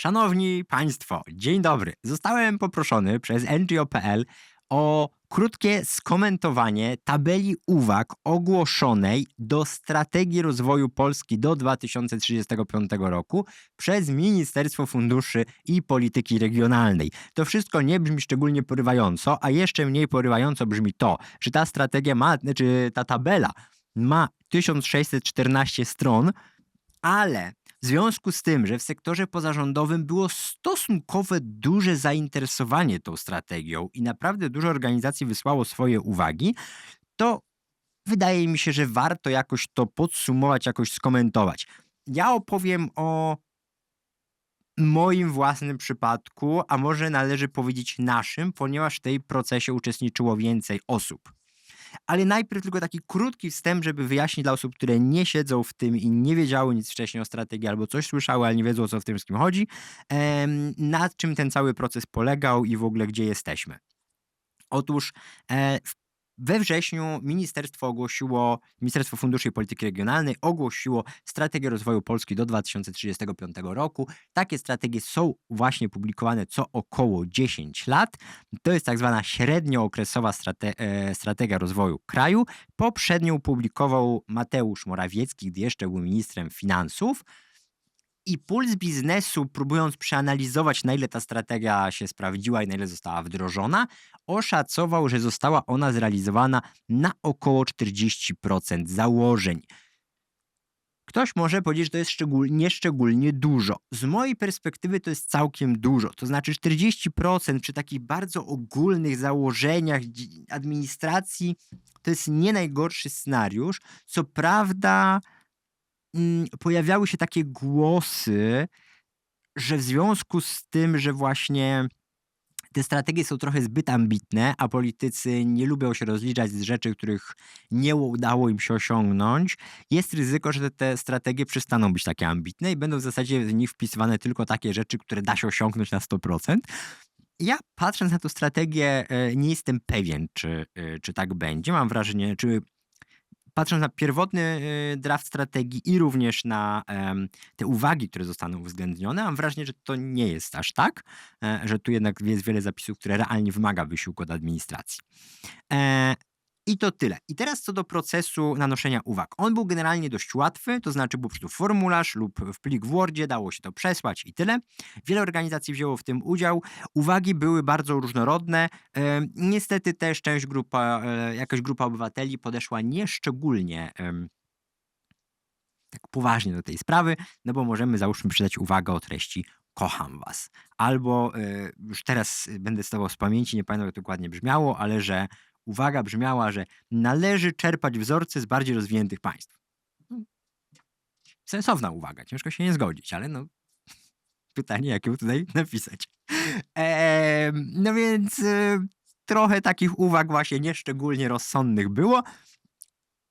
Szanowni Państwo, dzień dobry. Zostałem poproszony przez NGO.pl o krótkie skomentowanie tabeli uwag ogłoszonej do strategii rozwoju Polski do 2035 roku przez Ministerstwo Funduszy i Polityki Regionalnej. To wszystko nie brzmi szczególnie porywająco, a jeszcze mniej porywająco brzmi to, że ta strategia ma, czy ta tabela ma 1614 stron, ale w związku z tym, że w sektorze pozarządowym było stosunkowo duże zainteresowanie tą strategią i naprawdę dużo organizacji wysłało swoje uwagi, to wydaje mi się, że warto jakoś to podsumować, jakoś skomentować. Ja opowiem o moim własnym przypadku, a może należy powiedzieć naszym, ponieważ w tej procesie uczestniczyło więcej osób. Ale najpierw tylko taki krótki wstęp, żeby wyjaśnić dla osób, które nie siedzą w tym i nie wiedziały nic wcześniej o strategii albo coś słyszały, ale nie wiedzą o co w tym wszystkim chodzi, nad czym ten cały proces polegał i w ogóle gdzie jesteśmy. Otóż e, w we wrześniu ministerstwo ogłosiło, Ministerstwo Funduszy i Polityki Regionalnej ogłosiło strategię rozwoju Polski do 2035 roku. Takie strategie są właśnie publikowane co około 10 lat. To jest tak zwana średniookresowa strate e, strategia rozwoju kraju. Poprzednią publikował Mateusz Morawiecki, gdy jeszcze był ministrem finansów. I puls biznesu, próbując przeanalizować, na ile ta strategia się sprawdziła i na ile została wdrożona, oszacował, że została ona zrealizowana na około 40% założeń. Ktoś może powiedzieć, że to jest szczegól, nieszczególnie dużo. Z mojej perspektywy to jest całkiem dużo. To znaczy 40% przy takich bardzo ogólnych założeniach administracji to jest nie najgorszy scenariusz. Co prawda pojawiały się takie głosy, że w związku z tym, że właśnie te strategie są trochę zbyt ambitne, a politycy nie lubią się rozliczać z rzeczy, których nie udało im się osiągnąć, jest ryzyko, że te, te strategie przestaną być takie ambitne i będą w zasadzie w nich wpisywane tylko takie rzeczy, które da się osiągnąć na 100%. Ja patrząc na tę strategię, e, nie jestem pewien, czy, e, czy tak będzie. Mam wrażenie, czy patrząc na pierwotny y, draft strategii i również na te uwagi, które zostaną uwzględnione, mam wrażenie, że to nie jest aż tak, e, że tu jednak jest wiele zapisów, które realnie wymaga wysiłku od administracji. E, i to tyle. I teraz co do procesu nanoszenia uwag. On był generalnie dość łatwy, to znaczy był po prostu formularz lub w plik w Wordzie, dało się to przesłać i tyle. Wiele organizacji wzięło w tym udział. Uwagi były bardzo różnorodne. E, niestety też część grupa, e, jakaś grupa obywateli podeszła nieszczególnie e, tak poważnie do tej sprawy, no bo możemy załóżmy przydać uwagę o treści kocham was. Albo y, już teraz będę stawał z pamięci, nie pamiętam jak dokładnie brzmiało, ale że uwaga brzmiała, że należy czerpać wzorce z bardziej rozwiniętych państw. No, sensowna uwaga, ciężko się nie zgodzić, ale no pytanie, jak ją tutaj napisać. Eee, no więc e, trochę takich uwag właśnie nieszczególnie rozsądnych było,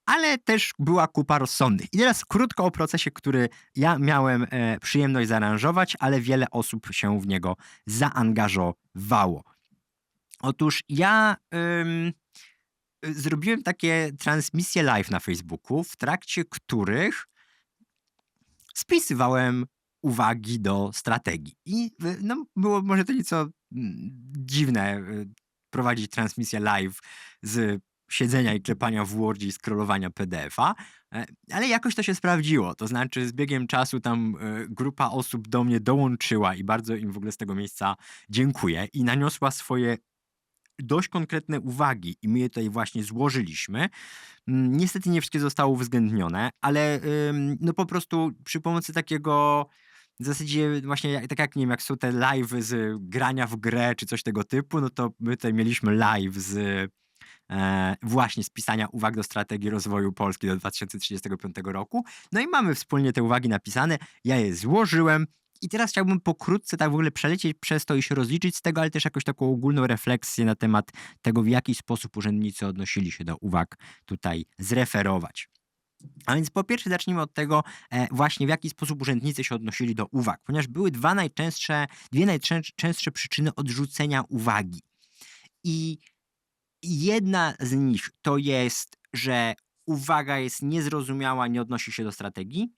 ale też była kupa rozsądnych. I teraz krótko o procesie, który ja miałem e, przyjemność zaaranżować, ale wiele osób się w niego zaangażowało. Otóż ja zrobiłem takie transmisje live na Facebooku, w trakcie których spisywałem uwagi do strategii. I no, było może to nieco mm, dziwne y, prowadzić transmisję live z siedzenia i klepania w Wordzie i scrollowania PDF-a, e, ale jakoś to się sprawdziło. To znaczy z biegiem czasu tam e, grupa osób do mnie dołączyła i bardzo im w ogóle z tego miejsca dziękuję i naniosła swoje dość konkretne uwagi i my je tutaj właśnie złożyliśmy. Mm, niestety nie wszystkie zostały uwzględnione, ale no po prostu przy pomocy takiego w zasadzie właśnie tak jak nie wiem, jak są te live z grania w grę czy coś tego typu, no to my tutaj mieliśmy live z e, właśnie z pisania uwag do strategii rozwoju Polski do 2035 roku. No i mamy wspólnie te uwagi napisane. Ja je złożyłem. I teraz chciałbym pokrótce tak w ogóle przelecieć przez to i się rozliczyć z tego, ale też jakąś taką ogólną refleksję na temat tego, w jaki sposób urzędnicy odnosili się do uwag tutaj zreferować. A więc po pierwsze zacznijmy od tego e, właśnie w jaki sposób urzędnicy się odnosili do uwag, ponieważ były dwa najczęstsze, dwie najczęstsze przyczyny odrzucenia uwagi. I jedna z nich to jest, że uwaga jest niezrozumiała, nie odnosi się do strategii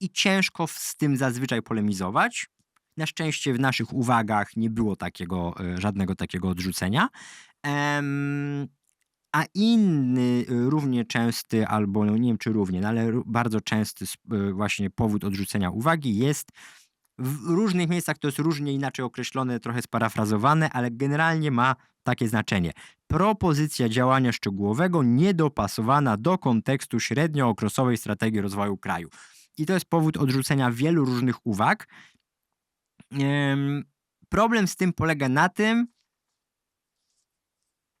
i ciężko z tym zazwyczaj polemizować. Na szczęście w naszych uwagach nie było takiego, e, żadnego takiego odrzucenia. A inny y, równie częsty, albo no nie wiem czy równie, no ale bardzo częsty y, właśnie powód odrzucenia uwagi jest w różnych miejscach to jest różnie inaczej określone, trochę sparafrazowane, ale generalnie ma takie znaczenie. Propozycja działania szczegółowego niedopasowana do kontekstu średniookresowej strategii rozwoju kraju. I to jest powód odrzucenia wielu różnych uwag. Em, Problem z tym polega na tym,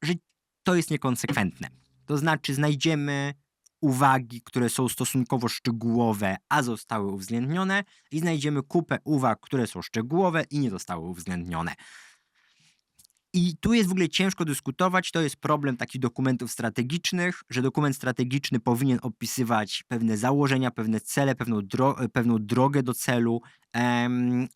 że to jest niekonsekwentne. To znaczy, znajdziemy uwagi, które są stosunkowo szczegółowe, a zostały uwzględnione, i znajdziemy kupę uwag, które są szczegółowe i nie zostały uwzględnione. I tu jest w ogóle ciężko dyskutować. To jest problem takich dokumentów strategicznych, że dokument strategiczny powinien opisywać pewne założenia, pewne cele, pewną, dro- pewną drogę do celu,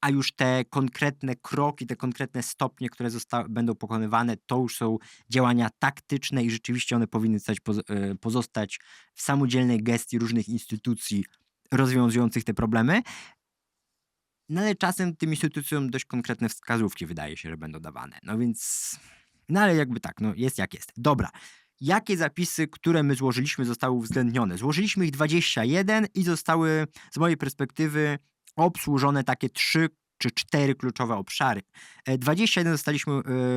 a już te konkretne kroki, te konkretne stopnie, które będą pokonywane, to już są działania taktyczne i rzeczywiście one powinny poz- e, pozostać w samodzielnej gestii różnych instytucji rozwiązujących te problemy. No ale czasem tym instytucjom dość konkretne wskazówki wydaje się, że będą dawane. No więc, no ale jakby tak, no jest jak jest. Dobra. Jakie zapisy, które my złożyliśmy, zostały uwzględnione? Złożyliśmy ich 21 i zostały z mojej perspektywy obsłużone takie trzy czy cztery kluczowe obszary. E, 21 zostaliśmy,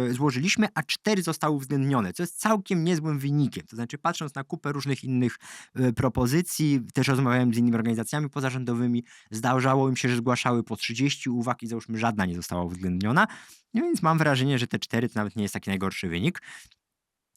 e, złożyliśmy, a 4 zostały uwzględnione, co jest całkiem niezłym wynikiem. To znaczy, patrząc na kupę różnych innych e, propozycji, też rozmawiałem z innymi organizacjami pozarządowymi, zdarzało im się, że zgłaszały po 30 uwag i załóżmy żadna nie została uwzględniona. No więc mam wrażenie, że te 4 to nawet nie jest taki najgorszy wynik.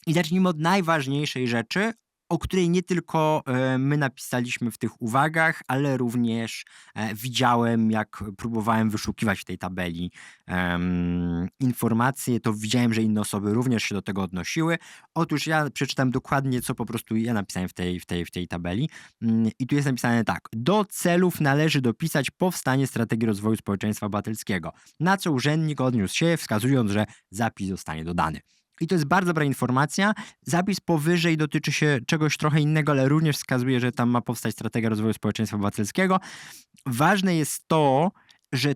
I zacznijmy od najważniejszej rzeczy, o której nie tylko e, my napisaliśmy w tych uwagach, ale również e, widziałem, jak próbowałem wyszukiwać w tej tabeli em, informacje, to widziałem, że inne osoby również się do tego odnosiły. Otóż ja przeczytam dokładnie, co po prostu ja napisałem w tej, w tej, w tej tabeli. Mm, I tu jest napisane tak. Do celów należy dopisać powstanie strategii rozwoju społeczeństwa obywatelskiego, na co urzędnik odniósł się, wskazując, że zapis zostanie dodany. I to jest bardzo dobra informacja. Zapis powyżej dotyczy się czegoś trochę innego, ale również wskazuje, że tam ma powstać strategia rozwoju społeczeństwa obywatelskiego. Ważne jest to, że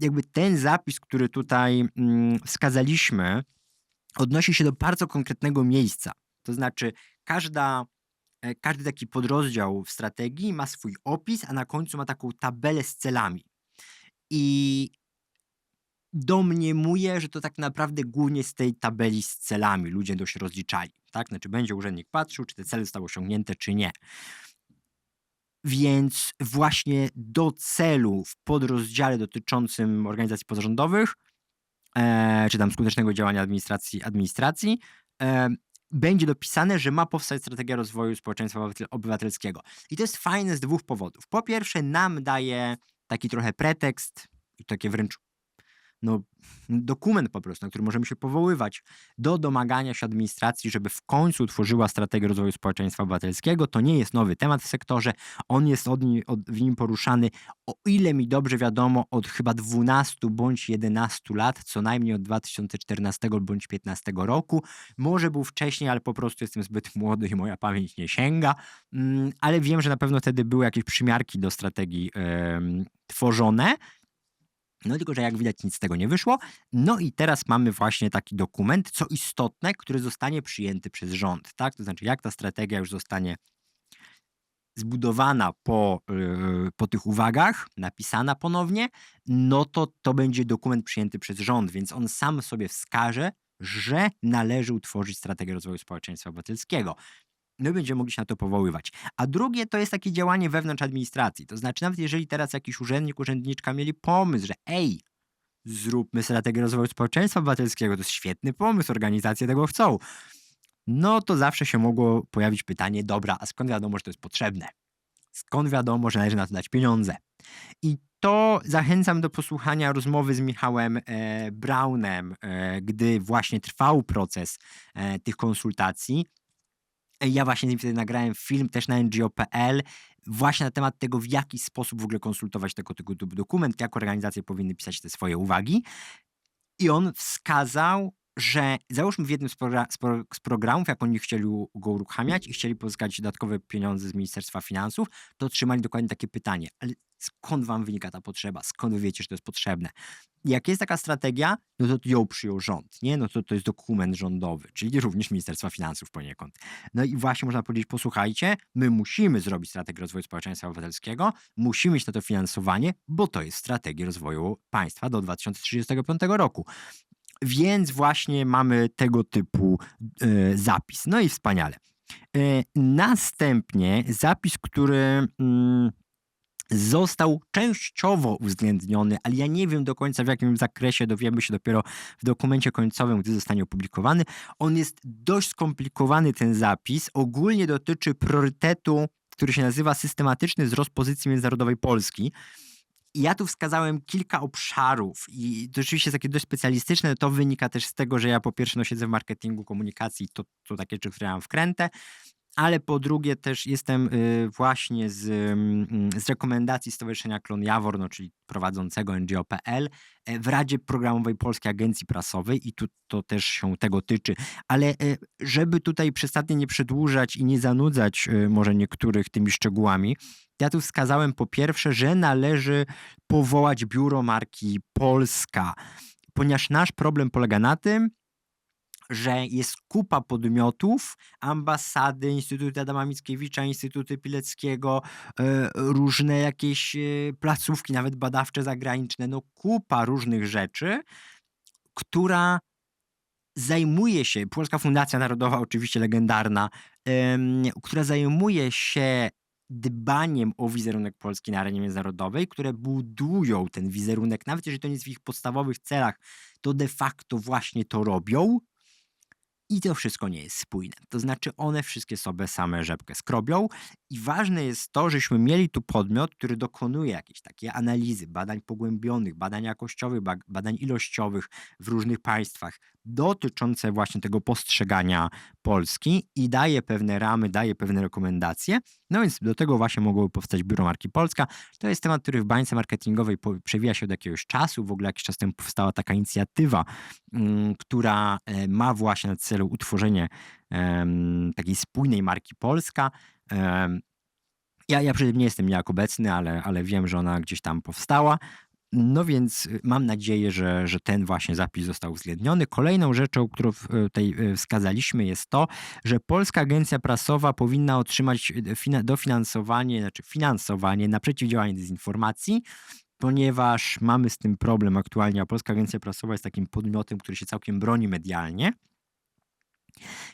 jakby ten zapis, który tutaj mm, wskazaliśmy, odnosi się do bardzo konkretnego miejsca. To znaczy, każda, e, każdy taki podrozdział w strategii ma swój opis, a na końcu ma taką tabelę z celami. I domniemuję, że to tak naprawdę głównie z tej tabeli z celami ludzie to się rozliczali. Tak? Znaczy, będzie urzędnik patrzył, czy te cele zostały osiągnięte, czy nie. Więc właśnie do celu w podrozdziale dotyczącym organizacji pozarządowych, e, czy tam skutecznego działania administracji, administracji e, będzie dopisane, że ma powstać strategia rozwoju społeczeństwa obywatel- obywatelskiego. I to jest fajne z dwóch powodów. Po pierwsze, nam daje taki trochę pretekst, takie wręcz no, dokument po prostu, na który możemy się powoływać do domagania się administracji, żeby w końcu utworzyła strategię rozwoju społeczeństwa obywatelskiego. To nie jest nowy temat w sektorze, on jest od, od, w nim poruszany, o ile mi dobrze wiadomo, od chyba 12 bądź 11 lat, co najmniej od 2014 bądź 2015 roku. Może był wcześniej, ale po prostu jestem zbyt młody i moja pamięć nie sięga, Mm, ale wiem, że na pewno wtedy były jakieś przymiarki do strategii em, tworzone. No tylko, że jak widać nic z tego nie wyszło. No i teraz mamy właśnie taki dokument, co istotne, który zostanie przyjęty przez rząd, tak? To znaczy, jak ta strategia już zostanie zbudowana po, yy, po tych uwagach, napisana ponownie, no to to będzie dokument przyjęty przez rząd, więc on sam sobie wskaże, że należy utworzyć strategię rozwoju społeczeństwa obywatelskiego. My będziemy mogli się na to powoływać. A drugie to jest takie działanie wewnątrz administracji. To znaczy, nawet jeżeli teraz jakiś urzędnik, urzędniczka mieli pomysł, że ej, zróbmy strategię rozwoju społeczeństwa obywatelskiego, to jest świetny pomysł, organizacje tego chcą. No to zawsze się mogło pojawić pytanie, dobra, a skąd wiadomo, że to jest potrzebne? Skąd wiadomo, że należy na to dać pieniądze? I to zachęcam do posłuchania rozmowy z Michałem e, e, gdy właśnie trwał proces e, tych konsultacji. Ja właśnie z nim wtedy nagrałem film też na ngo.pl właśnie na temat tego, w jaki sposób w ogóle konsultować tego typu dokument, jak organizacje powinny pisać te swoje uwagi. I on wskazał, że załóżmy w jednym z, z, pro- z programów, jak oni chcieli go uruchamiać i chcieli pozyskać dodatkowe pieniądze z Ministerstwa Finansów, to otrzymali dokładnie takie pytanie, ale skąd wam wynika ta potrzeba? Skąd wy wiecie, że to jest potrzebne? Jak jest taka strategia, no to ją przyjął rząd, nie? No to to jest dokument rządowy, czyli również Ministerstwa Finansów poniekąd. No i właśnie można powiedzieć, posłuchajcie, my musimy zrobić strategię rozwoju społeczeństwa obywatelskiego, musimy mieć na to finansowanie, bo to jest strategia rozwoju państwa do 2035 roku. Więc właśnie mamy tego typu e, zapis. No i wspaniale. E, następnie zapis, który mm, został częściowo uwzględniony, ale ja nie wiem do końca w jakim zakresie, dowiemy się dopiero w dokumencie końcowym, gdy zostanie opublikowany. On jest dość skomplikowany, ten zapis. Ogólnie dotyczy priorytetu, który się nazywa systematyczny wzrost pozycji międzynarodowej Polski. I ja tu wskazałem kilka obszarów i to rzeczywiście jest takie dość specjalistyczne. To wynika też z tego, że ja po pierwsze no, siedzę w marketingu, komunikacji, to, to takie rzeczy, które mam wkrętę, ale po drugie też jestem y, właśnie z, mm, z rekomendacji Stowarzyszenia Klon Jawor, no, czyli prowadzącego NGO.pl e, w Radzie Programowej Polskiej Agencji Prasowej i tu to też się tego tyczy. Ale e, żeby tutaj przesadnie nie przedłużać i nie zanudzać e, może niektórych tymi szczegółami, ja tu wskazałem po pierwsze, że należy powołać biuro marki Polska, ponieważ nasz problem polega na tym, że jest kupa podmiotów, ambasady, Instytuty Adama Mickiewicza, Instytuty Pileckiego, e, różne jakieś e, placówki, nawet badawcze zagraniczne, no kupa różnych rzeczy, która zajmuje się, Polska Fundacja Narodowa, oczywiście legendarna, która zajmuje się dbaniem o wizerunek Polski na arenie międzynarodowej, które budują ten wizerunek, nawet jeżeli to nie jest w ich podstawowych celach, to de facto właśnie to robią. I to wszystko nie jest spójne. To znaczy, one wszystkie sobie same rzepkę skrobią. I ważne jest to, żeśmy mieli tu podmiot, który dokonuje jakiejś takiej analizy, badań pogłębionych, badań jakościowych, ba- badań ilościowych w różnych państwach, dotyczące właśnie tego postrzegania Polski i daje pewne ramy, daje pewne rekomendacje. No więc do tego właśnie mogłoby powstać Biuro Marki Polska. To jest temat, który w bańce marketingowej przewija się od jakiegoś czasu. W ogóle jakiś czas temu powstała taka inicjatywa, mm, która e, ma właśnie na celu utworzenie takiej spójnej marki Polska. Ja, ja przy tym nie jestem niejak obecny, ale, ale wiem, że ona gdzieś tam powstała. No więc y, mam nadzieję, że, że ten właśnie zapis został uwzględniony. Kolejną rzeczą, którą y, tutaj y, wskazaliśmy, jest to, że Polska Agencja Prasowa powinna otrzymać fina- dofinansowanie, znaczy finansowanie na przeciwdziałanie dezinformacji, ponieważ mamy z tym problem aktualnie, a Polska Agencja Prasowa jest takim podmiotem, który się całkiem broni medialnie.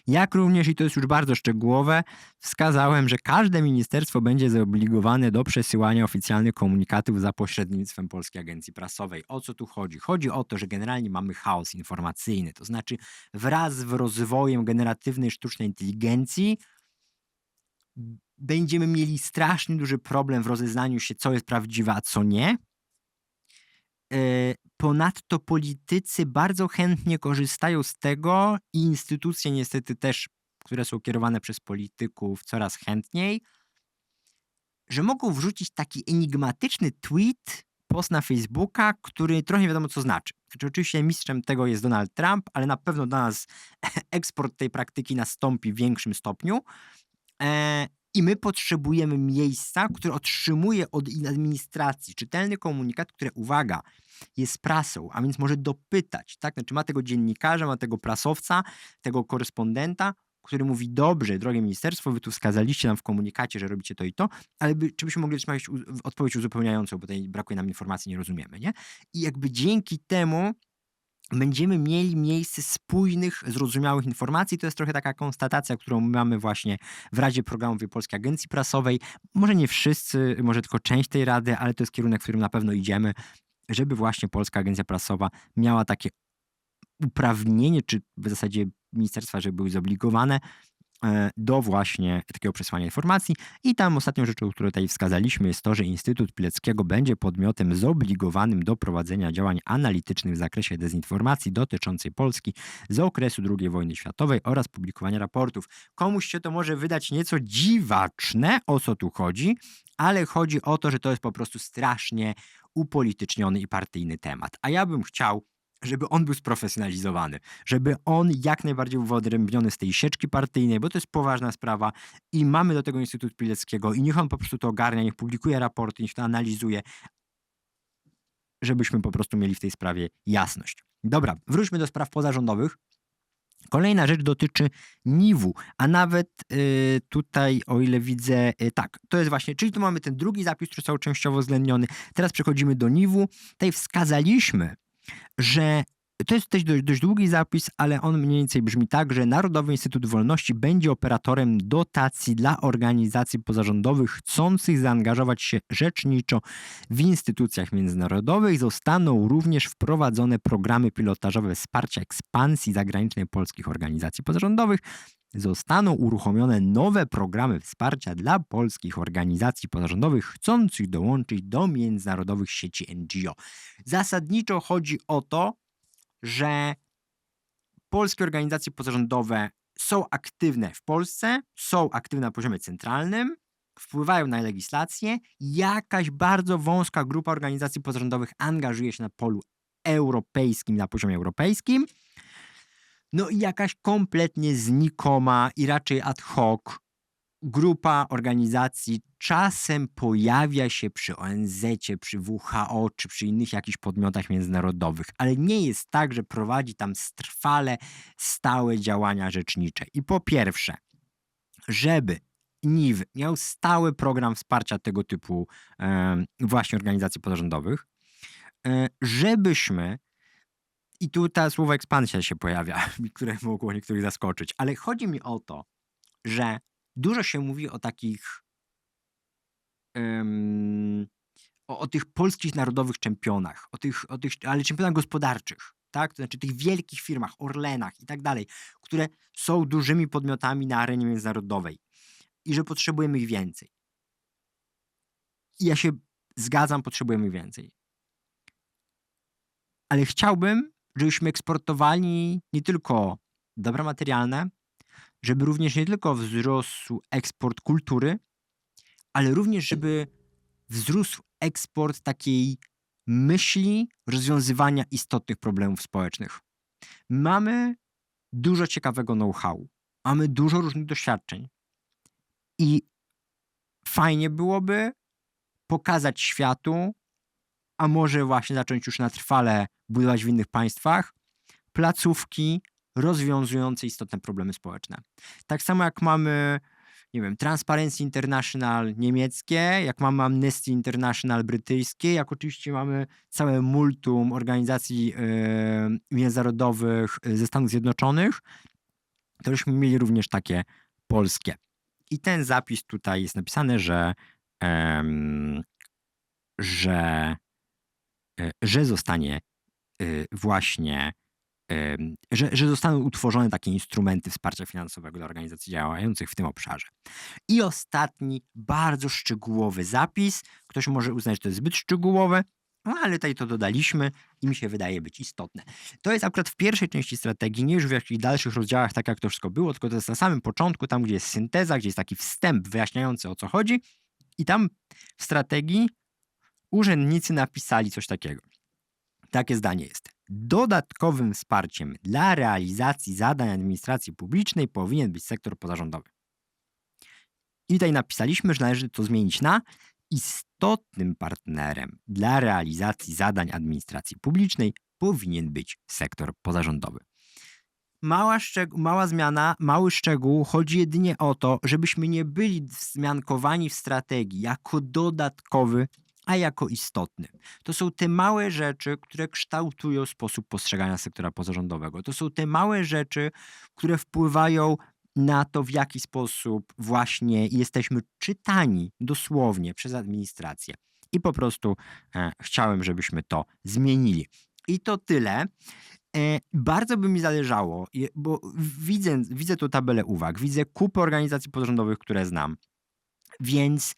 Jak również, i to jest już bardzo szczegółowe, wskazałem, że każde ministerstwo będzie zobligowane do przesyłania oficjalnych komunikatów za pośrednictwem Polskiej Agencji Prasowej. O co tu chodzi? Chodzi o to, że generalnie mamy chaos informacyjny, to znaczy wraz z rozwojem generatywnej sztucznej inteligencji będziemy mieli strasznie duży problem w rozeznaniu się, co jest prawdziwe, a co nie. E, Ponadto politycy bardzo chętnie korzystają z tego i instytucje niestety też, które są kierowane przez polityków coraz chętniej, że mogą wrzucić taki enigmatyczny tweet, post na Facebooka, który trochę nie wiadomo co znaczy. Znaczy oczywiście mistrzem tego jest Donald Trump, ale na pewno dla nas eksport tej praktyki nastąpi w większym stopniu. I my potrzebujemy miejsca, które otrzymuje od administracji czytelny komunikat, które, uwaga, jest prasą, a więc może dopytać, tak? Znaczy ma tego dziennikarza, ma tego prasowca, tego korespondenta, który mówi, dobrze, drogie ministerstwo, wy tu wskazaliście nam w komunikacie, że robicie to i to, ale by, czy byśmy mogli otrzymać odpowiedź uzupełniającą, bo tutaj brakuje nam informacji, nie rozumiemy, nie? I jakby dzięki temu będziemy mieli miejsce spójnych, zrozumiałych informacji. To jest trochę taka konstatacja, którą mamy właśnie w Radzie Programowej Polskiej Agencji Prasowej. Może nie wszyscy, może tylko część tej rady, ale to jest kierunek, w którym na pewno idziemy, żeby właśnie Polska Agencja Prasowa miała takie uprawnienie, czy w zasadzie ministerstwa, żeby były zobligowane do właśnie takiego przesłania informacji. I tam ostatnią rzeczą, którą tutaj wskazaliśmy, jest to, że Instytut Pileckiego będzie podmiotem zobligowanym do prowadzenia działań analitycznych w zakresie dezinformacji dotyczącej Polski z okresu II wojny światowej oraz publikowania raportów. Komuś się to może wydać nieco dziwaczne, o co tu chodzi, ale chodzi o to, że to jest po prostu strasznie upolityczniony i partyjny temat. A ja bym chciał żeby on był sprofesjonalizowany, żeby on jak najbardziej był wyodrębniony z tej sieczki partyjnej, bo to jest poważna sprawa i mamy do tego Instytut Pileckiego i niech on po prostu to ogarnia, niech publikuje raporty, niech to analizuje, żebyśmy po prostu mieli w tej sprawie jasność. Dobra, wróćmy do spraw pozarządowych. Kolejna rzecz dotyczy NIW-u, a nawet y, tutaj, o ile widzę, y, tak, to jest właśnie, czyli tu mamy ten drugi zapis, który został częściowo uwzględniony. Teraz przechodzimy do NIW-u. Tutaj wskazaliśmy, że to jest też dość, dość długi zapis, ale on mniej więcej brzmi tak, że Narodowy Instytut Wolności będzie operatorem dotacji dla organizacji pozarządowych chcących zaangażować się rzeczniczo w instytucjach międzynarodowych. Zostaną również wprowadzone programy pilotażowe wsparcia ekspansji zagranicznej polskich organizacji pozarządowych. Zostaną uruchomione nowe programy wsparcia dla polskich organizacji pozarządowych chcących dołączyć do międzynarodowych sieci NGO. Zasadniczo chodzi o to, że polskie organizacje pozarządowe są aktywne w Polsce, są aktywne na poziomie centralnym, wpływają na legislację. Jakaś bardzo wąska grupa organizacji pozarządowych angażuje się na polu europejskim, na poziomie europejskim. No i jakaś kompletnie znikoma i raczej ad hoc grupa organizacji czasem pojawia się przy ONZ, przy WHO czy przy innych jakichś podmiotach międzynarodowych, ale nie jest tak, że prowadzi tam trwale stałe działania rzecznicze. I po pierwsze, żeby NIW miał stały program wsparcia tego typu e, właśnie organizacji pozarządowych, e, żebyśmy i tu ta słowo ekspansja się pojawia, które mogło niektórych zaskoczyć, ale chodzi mi o to, że dużo się mówi o takich em, o, o tych polskich narodowych czempionach, o tych, o tych, ale czempionach gospodarczych, tak? To znaczy tych wielkich firmach, Orlenach i tak dalej, które są dużymi podmiotami na arenie międzynarodowej i że potrzebujemy ich więcej. I ja się zgadzam, potrzebujemy ich więcej. Ale chciałbym, żebyśmy eksportowali nie tylko dobra materialne, żeby również nie tylko wzrósł eksport kultury, ale również żeby wzrósł eksport takiej myśli rozwiązywania istotnych problemów społecznych. Mamy dużo ciekawego know-how, mamy dużo różnych doświadczeń i fajnie byłoby pokazać światu, a może właśnie zacząć już na trwale budować w innych państwach, placówki rozwiązujące istotne problemy społeczne. Tak samo jak mamy, nie wiem, Transparency International niemieckie, jak mamy Amnesty International brytyjskie, jak oczywiście mamy całe multum organizacji yy, międzynarodowych ze Stanów Zjednoczonych, to byśmy mieli również takie polskie. I ten zapis tutaj jest napisane, że, em, że, e, że zostanie y, właśnie, że, że zostaną utworzone takie instrumenty wsparcia finansowego dla organizacji działających w tym obszarze. I ostatni, bardzo szczegółowy zapis. Ktoś może uznać, że to jest zbyt szczegółowe, no ale tutaj to dodaliśmy i mi się wydaje być istotne. To jest akurat w pierwszej części strategii, nie już w jakichś dalszych rozdziałach, tak jak to wszystko było, tylko to jest na samym początku, tam gdzie jest synteza, gdzie jest taki wstęp wyjaśniający o co chodzi. I tam w strategii urzędnicy napisali coś takiego. Takie zdanie jest. Dodatkowym wsparciem dla realizacji zadań administracji publicznej powinien być sektor pozarządowy. I tutaj napisaliśmy, że należy to zmienić na istotnym partnerem dla realizacji zadań administracji publicznej powinien być sektor pozarządowy. Mała, szczeg- mała zmiana, mały szczegół, chodzi jedynie o to, żebyśmy nie byli wzmiankowani w strategii jako dodatkowy, a jako istotny. To są te małe rzeczy, które kształtują sposób postrzegania sektora pozarządowego. To są te małe rzeczy, które wpływają na to, w jaki sposób właśnie jesteśmy czytani dosłownie przez administrację. I po prostu e, chciałem, żebyśmy to zmienili. I to tyle. E, bardzo by mi zależało, bo widzę, widzę tu tabelę uwag, widzę kupę organizacji pozarządowych, które znam. Więc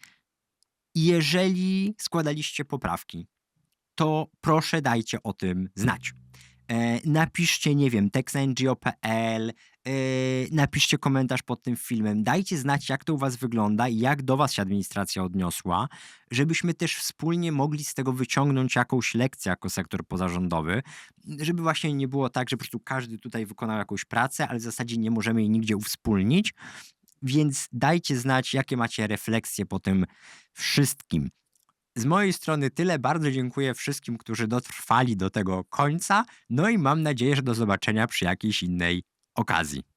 jeżeli składaliście poprawki, to proszę dajcie o tym znać. E, napiszcie, nie wiem, tekst na ngo.pl, Yy, napiszcie komentarz pod tym filmem. Dajcie znać, jak to u Was wygląda i jak do Was się administracja odniosła, żebyśmy też wspólnie mogli z tego wyciągnąć jakąś lekcję jako sektor pozarządowy, żeby właśnie nie było tak, że po prostu każdy tutaj wykonał jakąś pracę, ale w zasadzie nie możemy jej nigdzie uwspólnić. Więc dajcie znać, jakie macie refleksje po tym wszystkim. Z mojej strony tyle. Bardzo dziękuję wszystkim, którzy dotrwali do tego końca. No i mam nadzieję, że do zobaczenia przy jakiejś innej okazji.